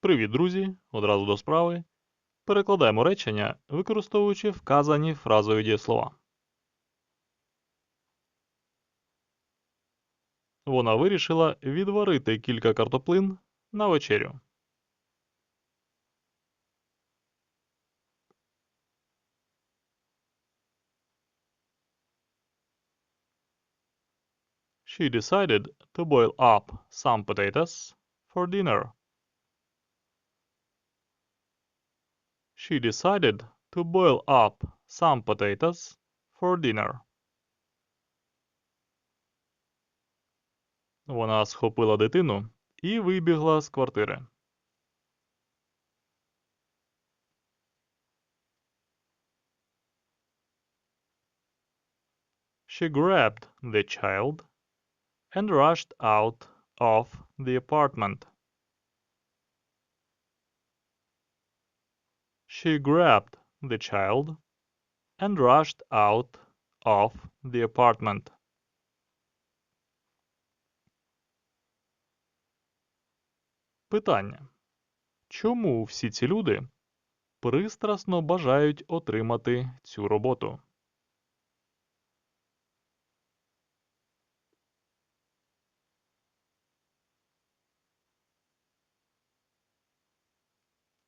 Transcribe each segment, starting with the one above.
Привіт, друзі! Одразу до справи. Перекладаємо речення, використовуючи вказані фразові дієслова. Вона вирішила відварити кілька картоплин на вечерю. She decided to boil up some potatoes for dinner. She decided to boil up some potatoes for dinner. Вона схопила дитину і вибігла з квартири. She grabbed the child and rushed out of the apartment. She grabbed the child and rushed out of the apartment. Питання. Чому всі ці люди пристрасно бажають отримати цю роботу?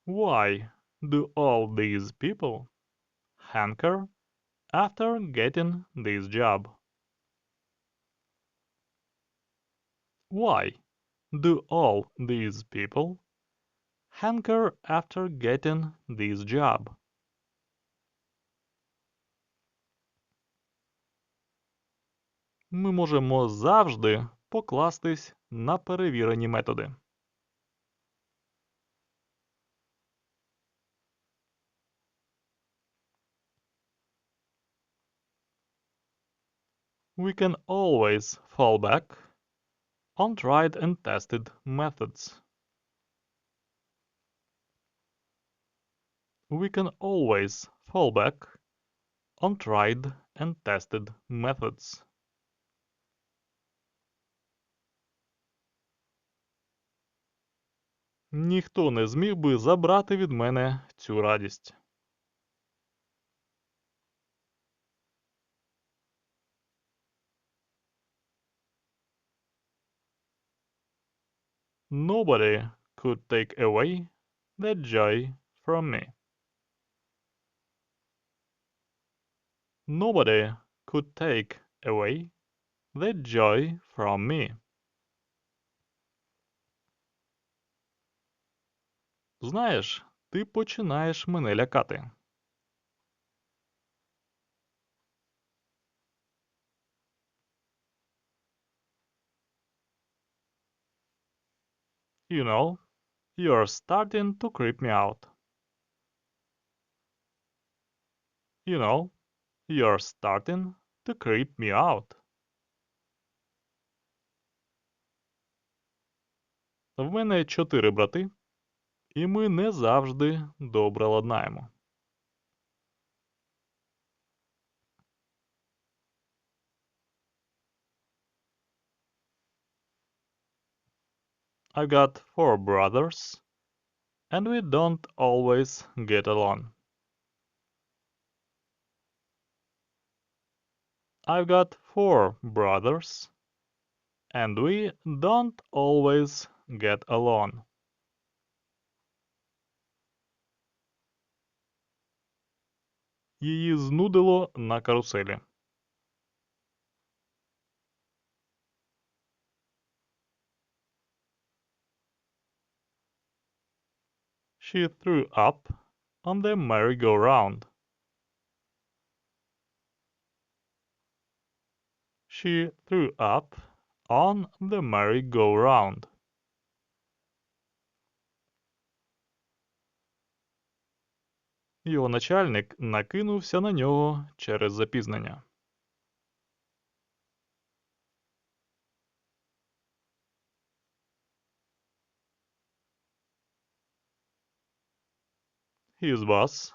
Why do all these people hanker after getting this job? Why do all these people hanker after getting this job? Ми можемо завжди покластись на перевірені методи. We can always fall back on tried and tested methods. We can always fall back on tried and tested methods. Ніхто не зміг би забрати від мене цю радість. Nobody could take away that joy from me. Nobody could take away that joy from me. Знаєш, ти починаєш мене лякати. You know, you're starting to creep me out. You know, you're starting to creep me out. В мене чотири брати, і ми не завжди добре ладнаємо. I've got four brothers, and we don't always get along. I've got four brothers, and we don't always get along. Її знудило на каруселі. She threw up on the merry-go-round. She threw up on the merry-go-round. Його начальник накинувся на нього через запізнення. His boss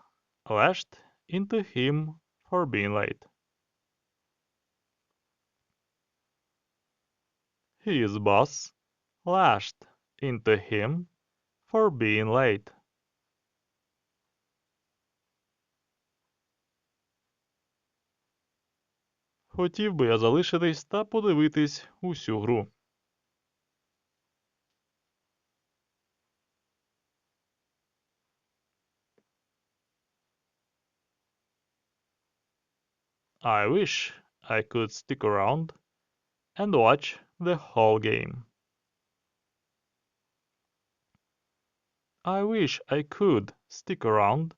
lashed into him for being late. His boss lashed into him for being late. Хотів би я залишитись та подивитись усю гру. I wish I could stick around and watch the whole game. I wish I could stick around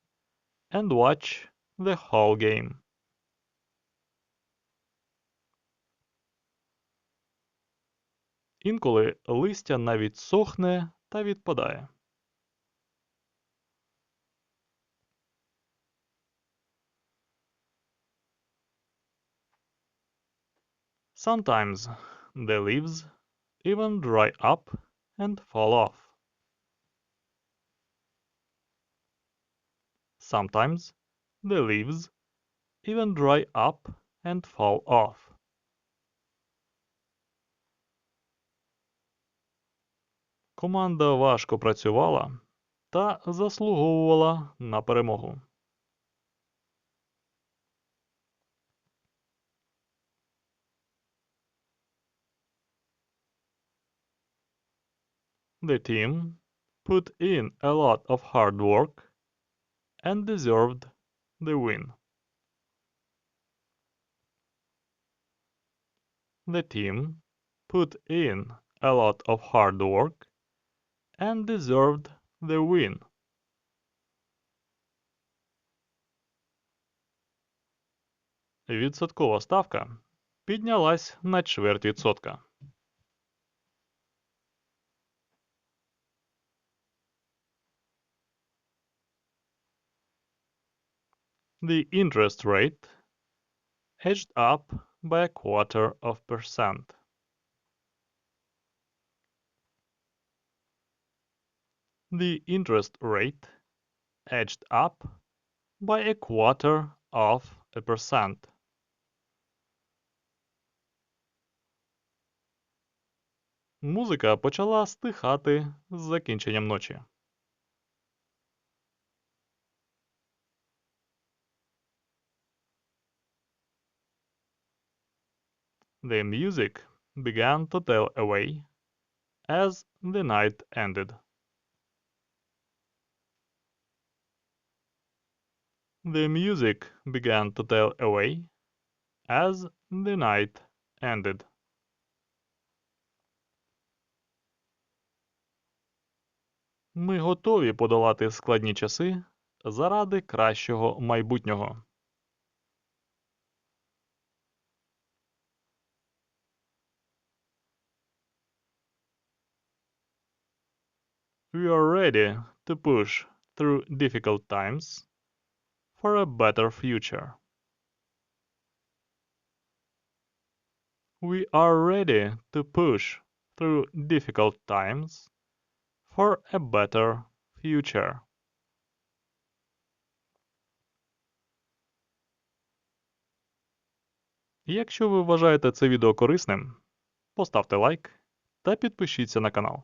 and watch the whole game. Інколи листя навіть сохне та відпадає. Sometimes the leaves even dry up and fall off. Sometimes the leaves even dry up and fall off. Команда важко працювала та заслуговувала на перемогу. The team put in a lot of hard work and deserved the win. The team put in a lot of hard work and deserved the win. Відсоткова ставка піднялась на чверть відсотка. The interest rate edged up by a quarter of percent. The interest rate edged up by a quarter of a percent. Музика почала стихати з закінченням ночі. The music began to tell away as the night ended. The music began to tell away as the night ended. Ми готові подолати складні часи заради кращого майбутнього. We are ready to push through difficult times for a better future. We are ready to push through difficult times for a better future. Якщо ви вважаєте це відео корисним, поставте лайк та підпишіться на канал.